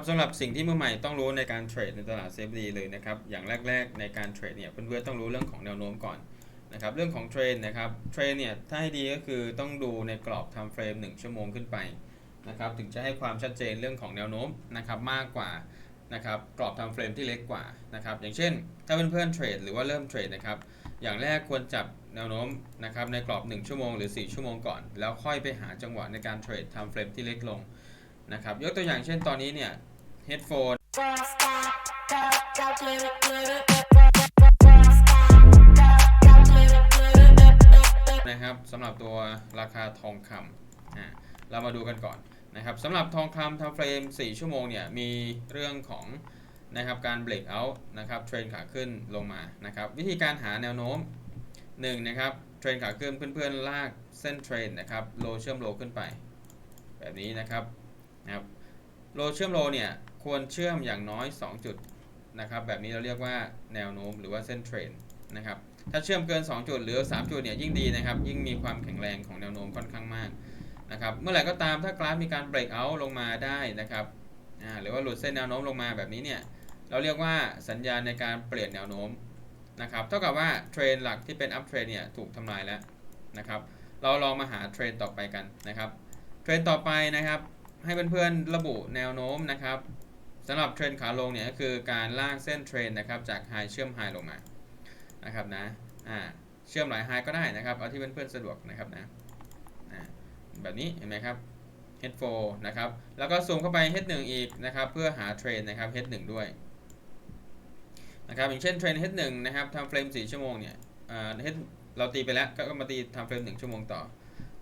ครับสำหรับสิ่งที่มือใหม่ต้องรู้ในการเทรดในตลาด CFD เลยนะครับอย่างแรก ๆ ในการเทรดเนี่ยเพื่อนๆต้องรู้เรื่องของแนวโน้มก่อนนะครับเรื่องของเทรนนะครับเทรนเนี่ยถ้าให้ดีก็คือต้องดูในกรอบ time frame 1ชั่วโมงขึ้นไปนะครับถึงจะให้ความชัดเจนเรื่องของแนวโน้มนะครับมากกว่านะครับกรอบ time frame ที่เล็กกว่านะครับอย่างเช่น ถ้าเพื่อนๆเทรดหรือว่าเริ่มเทรดนะครับอย่างแรกควรจับแนวโน้มนะครับในกรอบ 1 ชั่วโมงหรือ 4 ชั่วโมงก่อน แล้วค่อยไปหาจังหวะในการเทรด time frame ที่เล็กลงนะครับยกตัวอย่างเช่นตอนนี้เนี่ย headphone Don't stop, go, go, get it, get it. Don't stop, go, go, get it, get it. นะครับสำหรับตัวราคาทองคำอ่าเรามาดูกันก่อนนะครับสำหรับทองคำทำเฟรม 4 ชั่วโมงเนี่ยมีเรื่องของนะครับการเบรกเอาท์นะครับเทรนขาขึ้นลงมานะครับวิธีการหาแนวโน้ม1นะครับเทรนขาขึ้นเพื่อนๆลากเส้นเทรนนะครับโลเชื่อมโลขึ้นไป แบบนี้นะครับนะครับ โลเชื่อมโลเนี่ยควรเชื่อมอย่างน้อย 2 จุดนะครับแบบนี้เราเรียกว่าแนวโน้มหรือว่าเส้นเทรนนะครับถ้าเชื่อมเกิน 2 จุดหรือ 3 จุดเนี่ยยิ่งดีนะครับยิ่งมีความแข็งแรงของแนวโน้มค่อนข้างมากนะครับเมื่อไหร่ก็ตามถ้ากราฟมีการเบรกเอาท์ลงมาได้นะครับหรือว่าหลุดเส้นแนวโน้มลงมาแบบนี้เนี่ยเราเรียกว่าสัญญาณในการเปลี่ยนแนวโน้มนะครับเท่ากับว่าเทรนหลักที่เป็นอัพเทรนเนี่ยถูกทำลายแล้วนะครับเราลองมาหาเทรนต่อไปกันนะครับเทรนต่อไปนะครับ ให้เพื่อนๆระบุแนวโน้มนะครับสำหรับเทรนขาลงเนี่ยก็คือการลากเส้นเทรนนะครับจากไฮเชื่อมไฮลงมานะครับนะอ่าเชื่อมหลายไฮก็ได้นะครับเอาที่เพื่อนๆสะดวกนะครับนะแบบนี้เห็นไหมครับ H4 นะครับแล้วก็ซูมเข้าไป H1 อีกนะครับเพื่อหาเทรนนะครับ H1 ด้วยนะครับอย่างเช่นเทรน H1 นะครับทำเฟรม 4 ชั่วโมงเนี่ยอ่า H เราตีไปแล้วก็ก็มาตีทำเฟรม 1 ชั่วโมงต่อ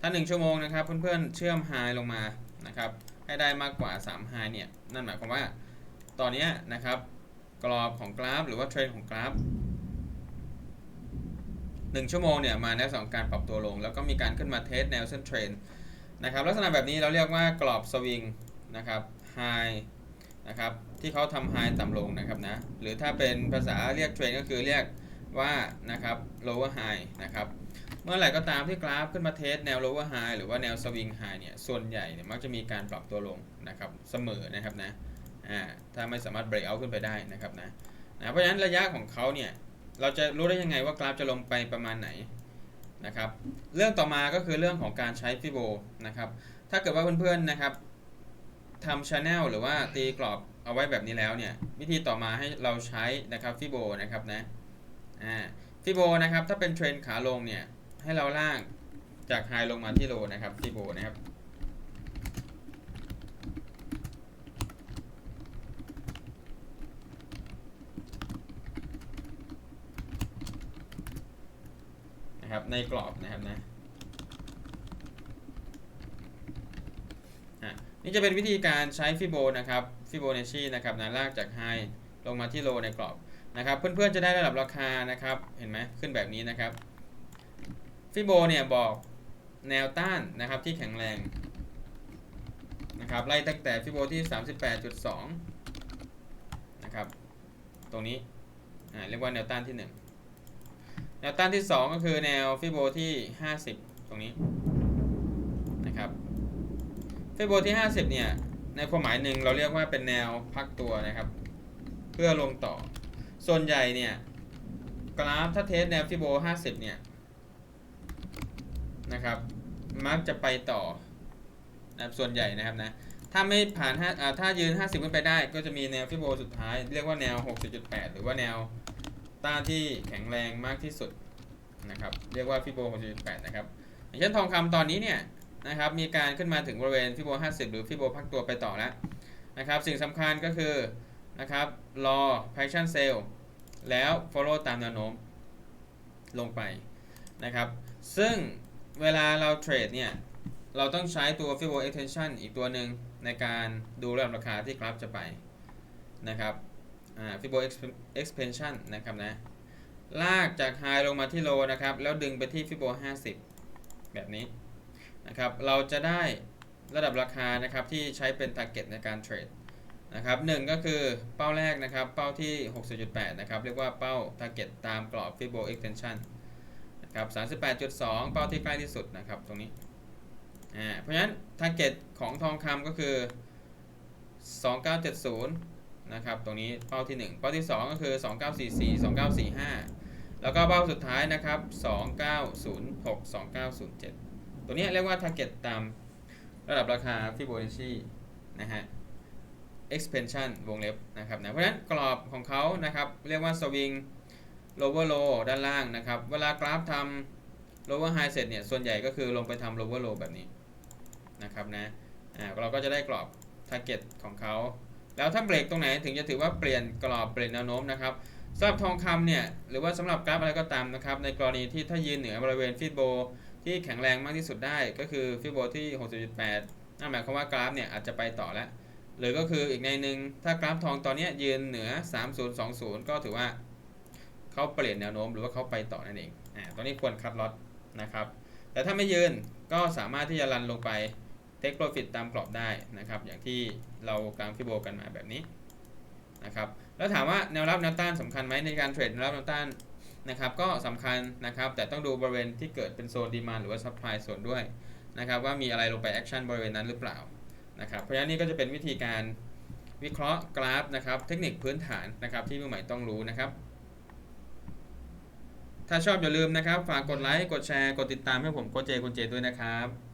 ถ้า 1 ชั่วโมงนะครับเพื่อนๆเชื่อมไฮลงมา นะครับให้ได้มากกว่า3ไฮเนี่ยนั่นหมายความว่าตอนนี้นะครับกรอบของกราฟ หรือว่าเทรนของกราฟ1ชั่วโมงเนี่ยมาในลักษณะของการปรับตัวลง แล้วก็มีการขึ้นมาเทสแนวเส้นเทรนนะครับลักษณะแบบนี้เราเรียกว่ากรอบสวิงนะครับไฮนะครับที่เขาทำไฮต่ำลงนะครับนะหรือถ้าเป็นภาษาเรียกเทรนก็คือเรียกว่านะครับ lower high นะครับ เมื่อไหร่ก็ตามที่กราฟขึ้นมาเทสแนว lower high หรือว่าแนวสวิงไฮเนี่ย ส่วนใหญ่เนี่ยมักจะมีการปรับตัวลงนะครับเสมอนะครับนะ อ่า ถ้าไม่สามารถ break out ขึ้นไปได้นะครับนะนะ เพราะฉะนั้นระยะของเขาเนี่ย เราจะรู้ได้ยังไงว่ากราฟจะลงไปประมาณไหนนะครับ เรื่องต่อมาก็คือเรื่องของการใช้ฟิโบนะครับ ถ้าเกิดว่าเพื่อนๆนะครับทำชาแนลหรือว่าตีกรอบเอาไว้แบบนี้แล้วเนี่ย วิธีต่อมาให้เราใช้นะครับฟิโบนะครับนะ อ่าฟิโบนะครับถ้าเป็นเทรนขาลงเนี่ย ให้เราลากจากไฮลงมาที่โลนะครับฟิโบนะครับ นะครับในกรอบนะครับนะอะนี่จะเป็นวิธีการใช้ฟิโบนะครับฟิโบนัชชีนะครับนะลากจากไฮลงมาที่โลในกรอบนะครับ เพื่อนๆจะได้ระดับราคานะครับ เห็นไหมขึ้นแบบนี้นะครับ ฟิโบเนี่ยบอกแนวต้านนะครับที่แข็งแรงนะครับไล่ตั้งแต่ฟิโบที่ 38.2 นะครับ ตรงนี้เรียกว่าแนวต้านที่ 1 แนวต้านที่ 2 ก็คือแนวฟิโบที่ 50 ตรงนี้นะครับฟิโบที่ 50 เนี่ย ในความหมายหนึ่งเราเรียกว่าเป็นแนวพักตัวนะครับ เพื่อลงต่อ ส่วนใหญ่เนี่ย กราฟถ้าเทสแนวฟิโบ 50 เนี่ย นะครับ มักจะไปต่อนะครับส่วนใหญ่นะครับนะ ถ้าไม่ผ่าน5อ่าถ้ายืน 50 ขึ้นไปได้ ก็จะมีแนวฟิโบสุดท้าย เรียกว่าแนว 60.8 หรือว่าแนวต้านที่แข็งแรงมากที่สุดนะครับ เรียกว่าฟิโบ6.8นะครับอย่างเช่นทองคำตอนนี้เนี่ยนะครับมีการขึ้นมาถึงบริเวณฟิโบ50 หรือฟิโบพักตัวไปต่อแล้วนะครับสิ่งสำคัญก็คือนะครับรอ passion sell แล้ว follow ตามแนวโน้มลงไปนะครับ ซึ่ง เวลาเราเทรดเนี่ย เราต้องใช้ตัว Fibo extension อีกตัวหนึ่งในการดูระดับราคาที่กราฟจะไปนะครับอ่า Fibo expansion นะครับนะ ลากจาก high ลงมาที่ low นะครับ แล้วดึงไปที่ Fibo 50 แบบนี้นะครับ เราจะได้ระดับราคานะครับที่ใช้เป็น target ในการเทรดนะครับหนึ่งก็คือเป้าแรกนะครับ เป้าที่ 60.8 นะครับ เรียกว่าเป้า target ตามกรอบ Fibo extension นะครับ38.2 เป้าที่ใกล้ที่สุดนะครับตรงนี้อ่าเพราะฉะนั้น target ของทองคำก็คือ 2970นะครับตรงนี้เป้าที่ 1 เป้าที่ 2 ก็คือ 2944 2945 แล้วก็เป้าสุดท้ายนะครับ 2906 2907 ตัวนี้เรียกว่า target ตตามระดับราคา Fibonacci นะฮะ expansion วงเล็บนะครับนะเพราะฉะนั้นกรอบของเขานะครับ เรียกว่า swing lower low ด้านล่างนะครับ เวลากราฟทำ lower high เสร็จเนี่ย ส่วนใหญ่ก็คือลงไปทำ lower low แบบนี้นะครับนะ อ่า เราก็จะได้กรอบ target ของเขา แล้วถ้าเบรกตรงไหนถึงจะถือว่าเปลี่ยนกรอบเปลี่ยนแนวโน้มนะครับสำหรับทองคำเนี่ย หรือว่าสำหรับกราฟอะไรก็ตามนะครับ ในกรณีที่ถ้ายืนเหนือบริเวณฟีดโบที่แข็งแรงมากที่สุดได้ก็คือฟีดโบที่ 60.8นั่นหมายความว่ากราฟเนี่ยอาจจะไปต่อแล้วหรือก็คืออีกในหนึ่งถ้ากราฟทองตอนนี้ยยืนเหนือ 3020 ก็ถือว่า เขาเปลี่ยนแนวโน้มหรือว่าเขาไปต่อนั่นเองอ่าตรงนี้ควรคัดล็อตนะครับ แต่ถ้าไม่ยืนก็สามารถที่จะรันลงไป take profit ตามกรอบได้นะครับ อย่างที่เรากางฟิโบกันมาแบบนี้นะครับแล้วถามว่าแนวรับแนวต้านสำคัญไหมในการเทรดแนวรับแนวต้านนะครับก็สำคัญนะครับแต่ต้องดูบริเวณที่เกิดเป็นโซนดีมานหรือว่า supply โซนด้วยนะครับว่ามีอะไรลงไปแอคชั่นบริเวณนั้นหรือเปล่านะครับเพราะฉะนั้นนี่ก็จะเป็นวิธีการวิเคราะห์กราฟนะครับเทคนิคพื้นฐานนะครับที่มือใหม่ต้องรู้นะครับ ถ้าชอบอย่าลืมนะครับ ฝากกดไลค์ กดแชร์ กดติดตามให้ผมโคเจคุณเจด้วยนะครับ